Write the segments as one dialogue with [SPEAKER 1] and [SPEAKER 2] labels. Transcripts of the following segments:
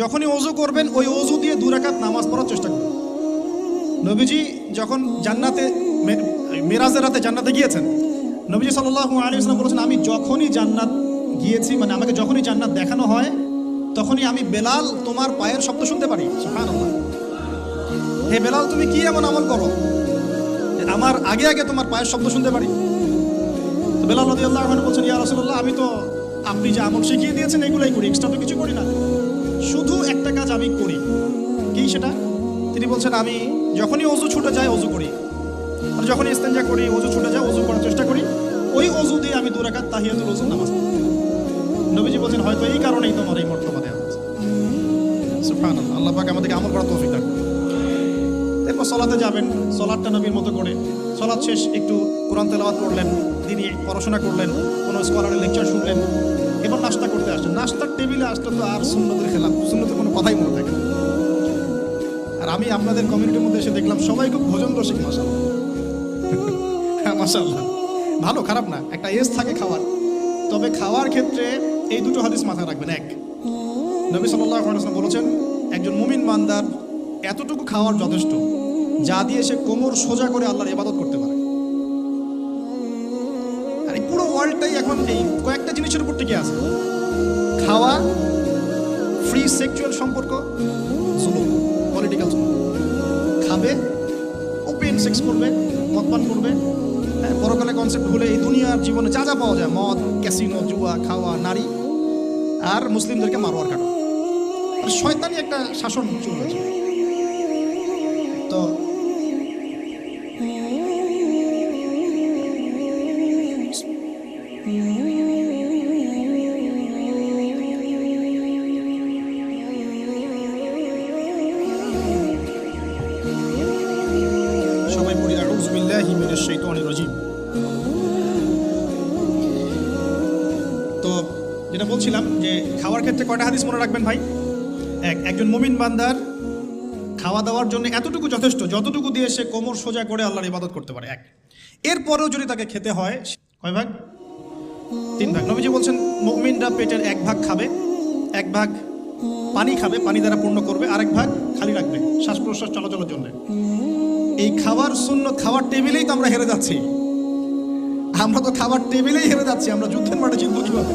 [SPEAKER 1] যখনই অজু করবেন, ওই অজু দিয়ে দু রাকাত নামাজ পড়ার চেষ্টা করবেন। নবীজি যখন জান্নাতে মেরাজের রাতে জান্নাতে গিয়েছেন, নবীজি সাল্লাল্লাহু আলাইহি ওয়াসাল্লাম বলেছেন, আমি যখনই জান্নাত গিয়েছি মানে আমাকে যখনই জান্নাত দেখানো হয়, তখনই আমি বেলাল তোমার পায়ের শব্দ শুনতে পারি। হে বেলাল, তুমি কি এমন আমল করো আমার আগে আগে তোমার পায়ের শব্দ শুনতে পারি? বেলাল রাদিয়াল্লাহু আনহু বলছেন, ইয়া রাসূলুল্লাহ, আমি তো, আপনি যে আমল শিখিয়ে দিয়েছেন, এগুলাই করি এক্সট্রা তো কিছু করি না। শুধু একটা কাজ আমি করি। কি সেটা? তিনি বলছেন, আমি যখনই অজু ছুটে যায়, অজু করি। আর যখনই ইস্তেঞ্জা করি, অজু ছুটে যায়, অজু করার চেষ্টা করি। ওই অজু দিয়ে আমি দু রাকাত তাহিয়াতুল অজু নামাজ। নবীজি বলছেন, হয়তো এই কারণেই তোমার এই মর্তবা দেওয়া সুবহানাল্লাহ, আল্লাহ পাক আমাদেরকে আমল করার তৌফিক দান এরপর সলাতে যাবেন সলাটটা নবীর মতো করে। সলাৎ শেষ, একটু কোরআন তেলাওয়াত করলেন, তিনি পড়াশোনা করলেন, কোনো স্কলারের লেকচার শুনলেন। এবার নাস্তা করতে আসছেন নাস্তার টেবিলে আসলে তো আর সুন্নতের খেলাম সুন্নতের কোনো কথাই মনে থাকে। আর আমি আপনাদের কমিউনিটির মধ্যে এসে দেখলাম সবাই খুব ভোজন রসিক মাসাল হ্যাঁ ভালো, খারাপ না, একটা এজ থাকে খাওয়ার। তবে খাওয়ার ক্ষেত্রে এই দুটো হাদিস মাথায় রাখবেন। এক, নবী ওয়াসাল্লাম বলেছেন, একজন মুমিন মান্দার এতটুকু খাওয়ার যথেষ্ট, যা দিয়ে সে কোমর সোজা করে আল্লাহর ইবাদত করতে ওয়ার্ল্ডটাই এখন এই কয়েকটা জিনিসের উপর টিকে আছে। খাওয়া ফ্রি সেক্সুয়াল সম্পর্ক পলিটিক্যাল জুলুম। খাবে ওপেন সেক্স করবে, মদপান করবে। হ্যাঁ পরকালে কনসেপ্ট হলে এই দুনিয়ার জীবনে যা যা পাওয়া যায়, মদ ক্যাসিনো জুয়া, খাওয়া, নারী আর মুসলিমদেরকে মারোয়ার কাটা শয়তানি একটা শাসন চলেছে তো ক্ষেত্রে কয়টা হাদিস মনে রাখবেন ভাই? এক, একজন মুমিন বান্দার খাওয়া দাওয়ার জন্য এতটুকু যথেষ্ট, যতটুকু দিয়ে সে কোমর সোজা করে আল্লাহর ইবাদত করতে পারে। এক, এরপরেও যদি তাকে খেতে হয় কয় ভাগ? তিন ভাগ। নবীজি বলছেন, মুমিনরা পেটের এক ভাগ খাবে, এক ভাগ পানি খাবে, পানি দ্বারা পূর্ণ করবে, আরেক ভাগ খালি রাখবে শ্বাস প্রশ্বাস চলাচলের জন্য। এই খাবার শূন্য খাবার টেবিলেই তো আমরা হেরে যাচ্ছি। আমরা তো খাবার টেবিলেই হেরে যাচ্ছি, আমরা যুদ্ধের মাঠে জিতবো কীভাবে?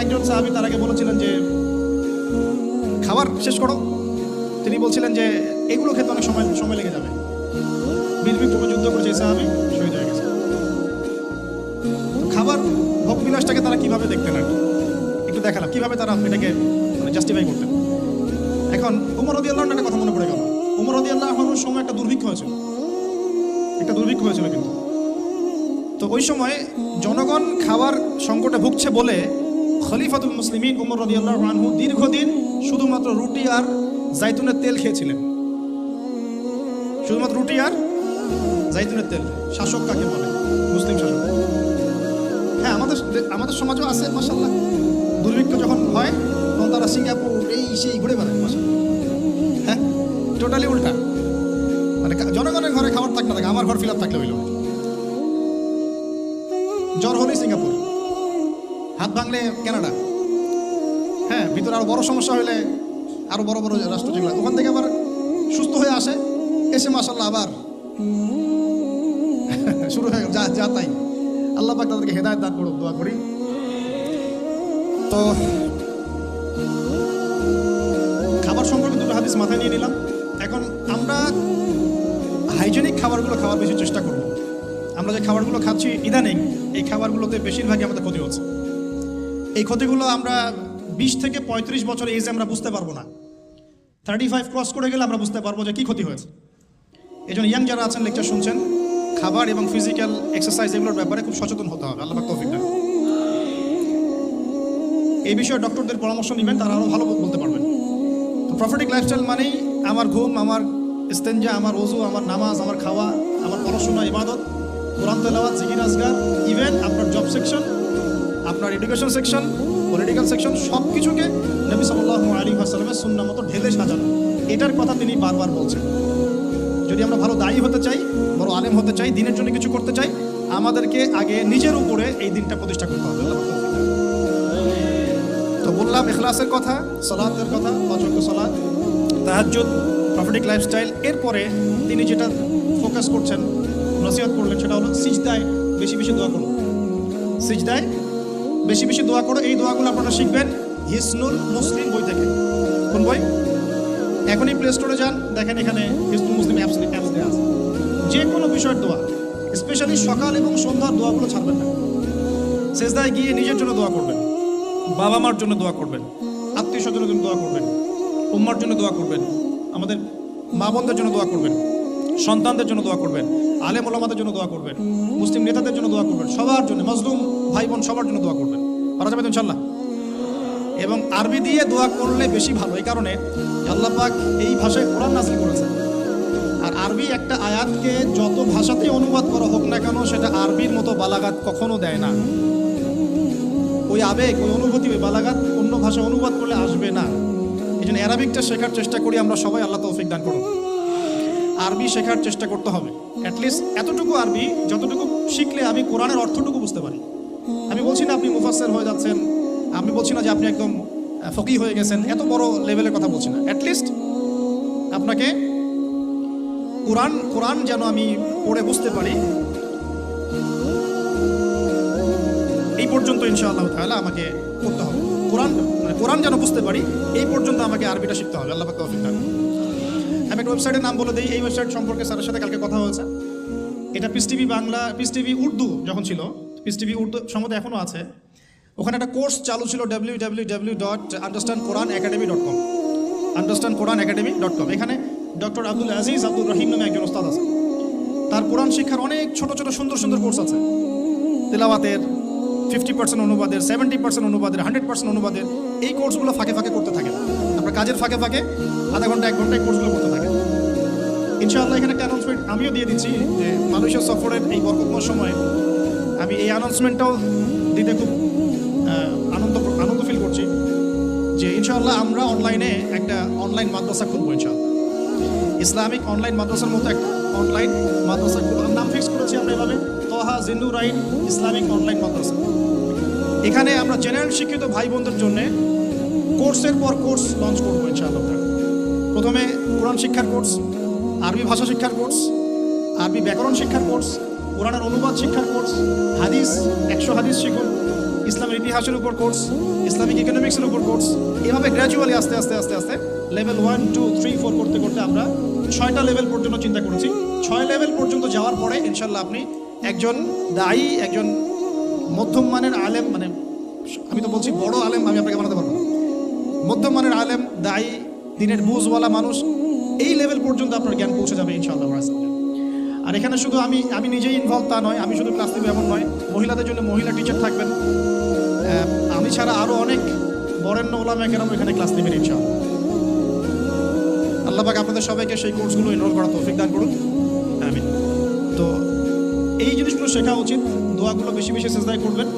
[SPEAKER 1] একজন সাহাবি তার আগে বলেছিলেন যে, খাবার শেষ করো। তিনি বলছিলেন যে, এগুলো খেতে অনেক সময় সময় লেগে যাবে। বীর যুদ্ধ করেছে সাহাবি, শহীদ হয়ে গেছে। খাবার ভোগ বিলাসটাকে তারা কীভাবে দেখতেন আর একটু দেখালাম, কীভাবে তারা এটাকে মানে জাস্টিফাই করতেন। এখন উমর রদি আল্লাহর একটা কথা মনে পড়ে গেল। উমর রদি আল্লাহর সময় একটা দুর্ভিক্ষ হয়েছিল। একটা দুর্ভিক্ষ হয়েছিল কিন্তু। তো ওই সময় জনগণ খাবার সংকটে ভুগছে বলে খলিফাতুল মুসলিমিন উমর রদি আল্লাহ আনহু দীর্ঘদিন শুধুমাত্র রুটি আর জাইতুনের তেল খেয়েছিলেন। শুধুমাত্র রুটি আর জাইতুনের তেল। শাসক কাকে বলে? মুসলিম শাসক। হ্যাঁ আমাদের আমাদের সমাজও আছে মাসাল্লাহ দুর্ভিক্ষ যখন হয়, তখন তারা সিঙ্গাপুর, এই সেই ঘুরে বেড়ায় মাসাল্লাহ হ্যাঁ টোটালি উল্টা। মানে জনগণের ঘরে খাবার থাক না থাকে, আমার ঘর ফিল আপ থাকলে হইল। হাত ভাঙলে কানাডা। হ্যাঁ ভিতরে আরও বড় সমস্যা হলে আরও বড় বড় রাষ্ট্র যেগুলো। ওখান থেকে আবার সুস্থ হয়ে আসে। এসে মাসাল্লাহ আবার শুরু হয়ে যা যা তাই। আল্লাহ পাক তাদেরকে হেদায়ত দান করুক, দোয়া করি। তো খাবার সম্পর্কে দুটো হাদিস মাথায় নিয়ে নিলাম। এখন আমরা হাইজেনিক খাবারগুলো খাওয়ার বেশি চেষ্টা করব। আমরা যে খাবারগুলো খাচ্ছি, ইদানিং এই খাবারগুলোতে বেশিরভাগই আমাদের ক্ষতি হচ্ছে। এই ক্ষতিগুলো আমরা বিশ থেকে পঁয়ত্রিশ বছর এজে আমরা বুঝতে পারব না। থার্টি ফাইভ ক্রস করে গেলে আমরা বুঝতে পারব যে কী ক্ষতি হয়েছে। এই জন্য ইয়াং যারা আছেন লেকচার শুনছেন, খাবার এবং ফিজিক্যাল এক্সারসাইজ এগুলোর ব্যাপারে খুব সচেতন হতে হবে, আল্লাহ তৌফিক দান। এই বিষয়ে ডক্টরদের পরামর্শ নেবেন, তারা আরও ভালো বলতে পারবেন। প্রফিটিক লাইফস্টাইল মানেই আমার ঘুম, আমার ইস্তেঞ্জা, আমার ওজু আমার নামাজ, আমার খাওয়া, আমার পড়াশোনা, ইবাদত, কোরআন তেলাওয়াত, জিকির আজগার ইভেন আপনার জব সেকশন আপনার এডুকেশন সেকশন পলিটিক্যাল সেকশন সব কিছুকে নবী সাল্লাল্লাহু আলাইহি ওয়াসাল্লামের সুন্না মতো ঢেলে সাজানো। এটার কথা তিনি বারবার বলছেন। যদি আমরা ভালো দায়ী হতে চাই, বড় আলেম হতে চাই, দিনের জন্য কিছু করতে চাই, আমাদেরকে আগে নিজের উপরে এই দিনটা প্রতিষ্ঠা করতে হবে। তো বললাম এখলাসের কথা, সলাতের কথা অযোগ্য সলাৎ তাহাজ্জুদ প্রফিটিক লাইফস্টাইল এরপরে তিনি যেটা ফোকাস করছেন, নসিহত করলেন, সেটা হলো সিজদায় বেশি বেশি দোয়া করুন। সিজদায় বেশি বেশি দোয়া করো, এই দোয়াগুলো আপনারা শিখবেন হিসনুল মুসলিম বই থেকে। কোন বই? এখনই প্লে স্টোরে যান, দেখেন এখানে হিসনুল মুসলিম অ্যাপস অ্যাপস দেওয়া আছে। যে কোনো বিষয়ের দোয়া স্পেশালি সকাল এবং সন্ধ্যার দোয়াগুলো ছাড়বেন না। সেজদায় গিয়ে নিজের জন্য দোয়া করবেন বাবা মার জন্য দোয়া করবেন আত্মীয় স্বজনের জন্য দোয়া করবেন, উম্মার জন্য দোয়া করবেন, আমাদের মা বোনদের জন্য দোয়া করবেন, সন্তানদের জন্য দোয়া করবেন, আলেম ওলামাদের জন্য দোয়া করবেন, মুসলিম নেতাদের জন্য দোয়া করবেন, সবার জন্য, মজলুম ভাই বোন সবার জন্য দোয়া করবেন। পারা যাবে ইনশাল্লাহ এবং আরবি দিয়ে দোয়া করলে বেশি ভালো, এই কারণে আল্লাহ পাক এই ভাষায় কোরআন নাজিল করেছেন। আর আরবি একটা আয়াতকে যত ভাষাতেই অনুবাদ করা হোক না কেন, সেটা আরবির মতো বালাগাত কখনো দেয় না। ওই আবেগ, ওই অনুভূতি, ওই বালাগাত অন্য ভাষায় অনুবাদ করলে আসবে না। এই জন্য অ্যারাবিকটা শেখার চেষ্টা করি আমরা সবাই, আল্লাহ তৌফিক দান করুন। আরবি শেখার চেষ্টা করতে হবে। অ্যাটলিস্ট এতটুকু আরবি, যতটুকু শিখলে আমি কোরআনের অর্থটুকু বুঝতে পারি। মুফাসের হয়ে যাচ্ছেন, আমি বলছি না যে আপনি একদম ফকি হয়ে গেছেন, এত বড় লেভেলের কথা বলছি না। অ্যাটলিস্ট আপনাকে কোরআন কোরআন যেন আমি পড়ে বুঝতে পারি। এই পর্যন্ত ইনশাআল্লাহ তাহলে আমাকে করতে হবে। কোরআন মানে কোরআন যেন বুঝতে পারি, এই পর্যন্ত আমাকে আরবিটা শিখতে হবে। আল্লাহ তৌফিক আমি একটা ওয়েবসাইটের নাম বলে দিই, এই ওয়েবসাইট সম্পর্কে স্যারের সাথে কালকে কথা হয়েছে। এটা Peace TV Bangla Peace TV Urdu যখন ছিল পিস টিভি উর্দু সম্ভবত এখনও আছে। ওখানে একটা কোর্স চালু ছিল W W W dot understand Quran academy dot com understand Quran academy dot com এখানে ডক্টর আব্দুল আজিজ আব্দুল রহিম নামে একজন ওস্তাদ আছে। তার কোরআন শিক্ষার অনেক ছোট ছোট, সুন্দর সুন্দর কোর্স আছে। তেলাওয়াতের ফিফটি পার্সেন্ট অনুবাদের সেভেন্টি পার্সেন্ট অনুবাদের হান্ড্রেড পার্সেন্ট অনুবাদের এই কোর্সগুলো ফাঁকে ফাঁকে করতে থাকে। আপনার কাজের ফাঁকে ফাঁকে আধা ঘণ্টা, এক ঘণ্টা এই কোর্সগুলো করতে থাকেন ইনশাআল্লাহ এখানে একটা অ্যানাউন্সমেন্ট আমিও দিয়ে দিচ্ছি যে মালয়েশিয়া সফরের এই বরকতময় সময়ে আমি এই অ্যানাউন্সমেন্টটাও দিতে খুব ইনশাআল্লাহ আমরা অনলাইনে একটা অনলাইন মাদ্রাসা খুলবো ইনশাআল্লাহ। ইসলামিক অনলাইন মাদ্রাসার মতো একটা অনলাইন মাদ্রাসা নাম ফিক্স করেছি আমরা এভাবে। তোহা জিন্দু রাইন ইসলামিক অনলাইন মাদ্রাসা। এখানে আমরা জেনারেল শিক্ষিত ভাই বোনদের জন্য কোর্সের পর কোর্স লঞ্চ করব ইনশাআল্লাহ প্রথমে কোরআন শিক্ষার কোর্স, আরবি ভাষা শিক্ষার কোর্স, আরবি ব্যাকরণ শিক্ষার কোর্স, কোরআনের অনুবাদ শিক্ষার কোর্স, হাদিস, একশো হাদিস শিখুন। ইসলামের ইতিহাসের উপর কোর্স, ইসলামিক ইকোনমিক্সের উপর কোর্স, এভাবে গ্র্যাজুয়ালি আস্তে আস্তে আস্তে আস্তে level one two three four করতে করতে আমরা ছয়টা লেভেল পর্যন্ত চিন্তা করেছি। ছয় লেভেল পর্যন্ত যাওয়ার পরে ইনশাল্লাহ আপনি একজন দায়ী, একজন মধ্যম মানের আলেম মানে আমি তো বলছি বড় আলেম, আমি আপনাকে বানাতে পারব মধ্যম মানের আলেম, দায়ী, দিনের বুঝওয়ালা মানুষ, এই লেভেল পর্যন্ত আপনার জ্ঞান পৌঁছে যাবে ইনশাআল্লাহ। আর এখানে শুধু আমি আমি নিজেই ইনভলভ তা নয়, আমি শুধু ক্লাস দেবো এমন নয়, মহিলাদের জন্য মহিলা টিচার থাকবেন। আমি ছাড়া আরও অনেক বরেণ্য ওলামা কেরাম এখানে ক্লাস নেবেন ইনশাআল্লাহ। আল্লাহ পাক আপনাদের সবাইকে সেই কোর্সগুলো এনরোল করা তৌফিক দান করুন আমি তো এই জিনিসগুলো শেখা উচিত, দোয়াগুলো বেশি বেশি সেজদায় করবেন।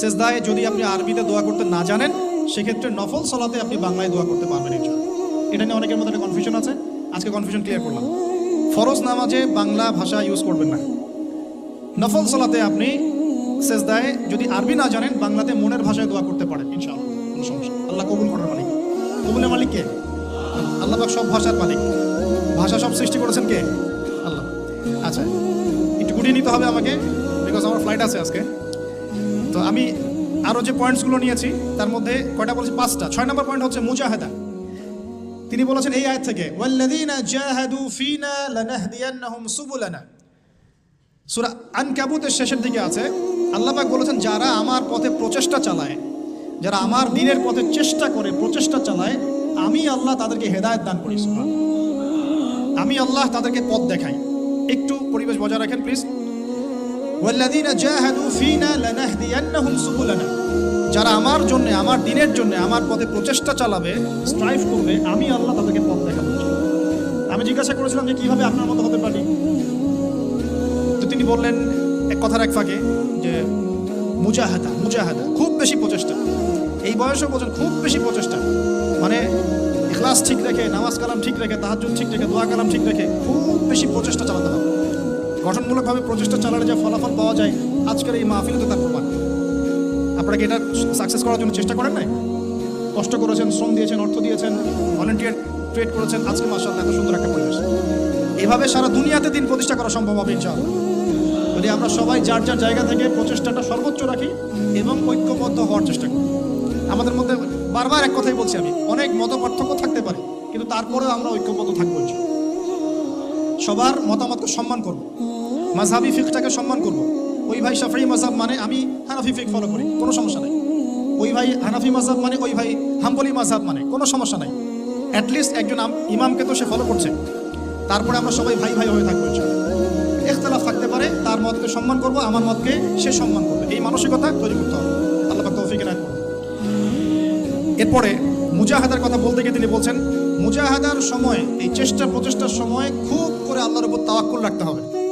[SPEAKER 1] সেজদায় যদি আপনি আরবিতে দোয়া করতে না জানেন, সেক্ষেত্রে নফল সলাতে আপনি বাংলায় দোয়া করতে পারবেন এটা নিয়ে অনেকের মধ্যে একটা কনফিউশন আছে। আজকে কনফিউশন ক্লিয়ার করলাম। ফরজ নামাজে বাংলা ভাষা ইউজ করবেন না। নফল সলাতে আপনি সেজদায় যদি আরবি না জানেন, বাংলাতে মনের ভাষায় দোয়া করতে পারেন, ইনশাআল্লাহ। আল্লাহ কবুল করার মালিক। কবুলের মালিক কে? আল্লাহ সব ভাষার মালিক। ভাষা সব সৃষ্টি করেছেন কে? আল্লাহ। আচ্ছা একটু গুটিয়ে নিতে হবে আমাকে বিকজ আমার ফ্লাইট আছে আজকে। তো আমি আরও যে পয়েন্টসগুলো নিয়েছি, তার মধ্যে কয়টা বলেছি? পাঁচটা। ছয় নম্বর পয়েন্ট হচ্ছে মুজাহেদা। তিনি বলেছেন এই আয়াত থেকে আনকাবুতের শেষের দিকে আছে, আল্লাহ বলেছেন, যারা আমার পথে প্রচেষ্টা চালায়, যারা আমার দিনের পথে চেষ্টা করে প্রচেষ্টা চালায়, আমি আল্লাহ তাদেরকে হেদায়েত দান করি আমি আল্লাহ তাদেরকে পথ দেখাই। একটু পরিবেশ বজায় রাখেন, প্লিজ। যারা আমার জন্য, আমার দিনের জন্য, আমার পথে প্রচেষ্টা চালাবে স্ট্রাইভ করবে, আমি আল্লাহ তাদেরকে পথ দেখাবো। আমি জিজ্ঞাসা করেছিলাম যে কীভাবে আপনার মতো হতে পারি। তো তিনি বললেন, এক কথার এক ফাঁকে, যে মুজাহাদা মুজাহাদা, খুব বেশি প্রচেষ্টা। এই বয়সেও বলছেন খুব বেশি প্রচেষ্টা। মানে ক্লাস ঠিক রেখে, নামাজ কালাম ঠিক রেখে তাহাজুদ ঠিক রেখে, দোয়া কালাম ঠিক রেখে, খুব বেশি প্রচেষ্টা চালাতে হবে। গঠনমূলকভাবে প্রচেষ্টা চালালে যে ফলাফল পাওয়া যায়, আজকের এই মাহফিলে তো তার প্রমাণ। আপনারা কি এটা সাকসেস করার জন্য চেষ্টা করেন নাই? কষ্ট করেছেন, শ্রম দিয়েছেন, অর্থ দিয়েছেন ভলেন্টিয়ার ট্রেড করেছেন, আজকে মাসাল্লাহ এত সুন্দর একটা পরিবেশ। এভাবে সারা দুনিয়াতে দিন প্রতিষ্ঠা করা সম্ভব হবে, ইনশাআল্লাহ। যদি আমরা সবাই যার যার জায়গা থেকে প্রচেষ্টাটা সর্বোচ্চ রাখি এবং ঐক্যবদ্ধ হওয়ার চেষ্টা করি। আমাদের মধ্যে বারবার এক কথাই বলছি আমি, অনেক মত পার্থক্য থাকতে পারে, কিন্তু তারপরেও আমরা ঐক্যবদ্ধ থাকব। সবার মতামতকে সম্মান করব মাঝহাবি ফিকটাকে সম্মান করব ওই ভাই শাফি মাঝহাব মানে আমি হানাফি ফিক ফলো করি, কোনো সমস্যা নাই। ওই ভাই হানাফি মাঝহাব মানে ওই ভাই হাম্বলি মাঝহাব মানে কোনো সমস্যা নাই। অ্যাটলিস্ট একজন ইমামকে তো সে ফলো করছে। তারপরে আমরা সবাই ভাই ভাই হয়ে থাকব। ইখতলাফ থাকতে পারে, তার মতকে সম্মান করব, আমার মতকে সে সম্মান করবে। এই মানসিকতা তৈরি করতে হবে। আল্লাহ তৌফিক করুন। এরপরে মুজাহাদার কথা বলতে গিয়ে তিনি বলছেন, মুজাহাদার সময়, এই চেষ্টা প্রচেষ্টার সময় খুব করে আল্লাহর উপর তাওয়াক্কুল রাখতে হবে।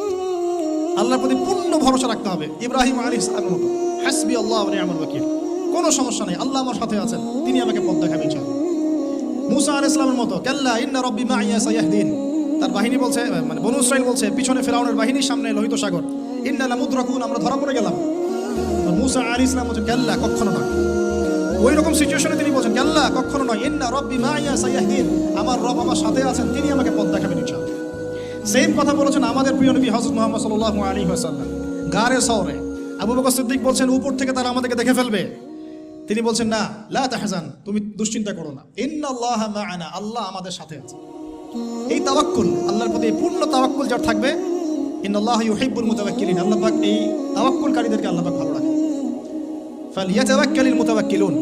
[SPEAKER 1] আল্লাহর প্রতি পূর্ণ ভরসা রাখতে হবে। ইব্রাহিম আলী ইসলামের মতো। হাসবি আল্লাহ আমার ওয়াকিল। কোনো সমস্যা নেই। আল্লাহ আমার সাথে আছেন। তিনি আমাকে পথ দেখাবেন ইনশাআল্লাহ। মুসা আল ইসলামের মতো, কাল্লা ইন্না রব্বি মাইয়া সাইয়াহদিন তার বাহিনী বলছে মানে বনু ইসরাইল বলছে, পিছনে ফেরাউনের বাহিনীর সামনে লোহিত সাগর। ইন্না লামুদ্রাকুন, আমরা ধরা পড়ে গেলাম। মুসা আলী ইসলাম বলছে, কাল্লা, কখনো নয়। ওই রকম সিচুয়েশনে তিনি বলছেন, কাল্লা, কখনো নয়। ইন্না রব্বি মাইয়া সাইয়াহদিন আমার রব আমার সাথে আছেন, তিনি আমাকে পথ দেখাবেন, ইনশাআল্লাহ। সেম কথা বলেছেন আমাদের প্রিয় নবী হযরত মুহাম্মদ সাল্লাল্লাহু আলাইহি ওয়াসাল্লাম। গারে শহরে। আবু বকর সিদ্দিক বলছেন, উপর থেকে তারা আমাদেরকে দেখে ফেলবে। তিনি বলছেন, না, লা তাহজান, তুমি দুশ্চিন্তা করো না। ইন্নাল্লাহ মা'ানা আল্লাহ আমাদের সাথে আছে। এই তাওয়াক্কুল, আল্লাহর প্রতি পূর্ণ তাওয়াক্কুল যার থাকবে, ইন্নাল্লাহ ইউহিব্বুল মুতাওয়াক্কিলিন। আল্লাহ পাক এই তাওয়াক্কুলকারীদেরকে আল্লাহ পাক ভালো রাখে ফালিয়াতাওয়াক্কালিল মুতাওয়াক্কিলুন,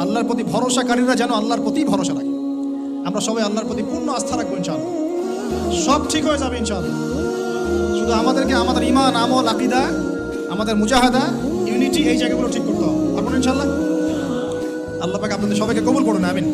[SPEAKER 1] আল্লাহর প্রতি ভরসাকারীরা যেন আল্লাহর প্রতি ভরসা রাখে। আমরা সবাই আল্লাহর প্রতি পূর্ণ আস্থা রাখব ইনশাআল্লাহ। সব ঠিক হয়ে যাবে ইনশাল্লাহ শুধু আমাদেরকে আমাদের ইমান আমল, আকিদা, আমাদের মুজাহাদা ইউনিটি এই জায়গাগুলো ঠিক করতে হবে। আপনার ইনশাল্লাহ আল্লাহ পাকে আপনাদের সবাইকে কবুল করুন, আমিন।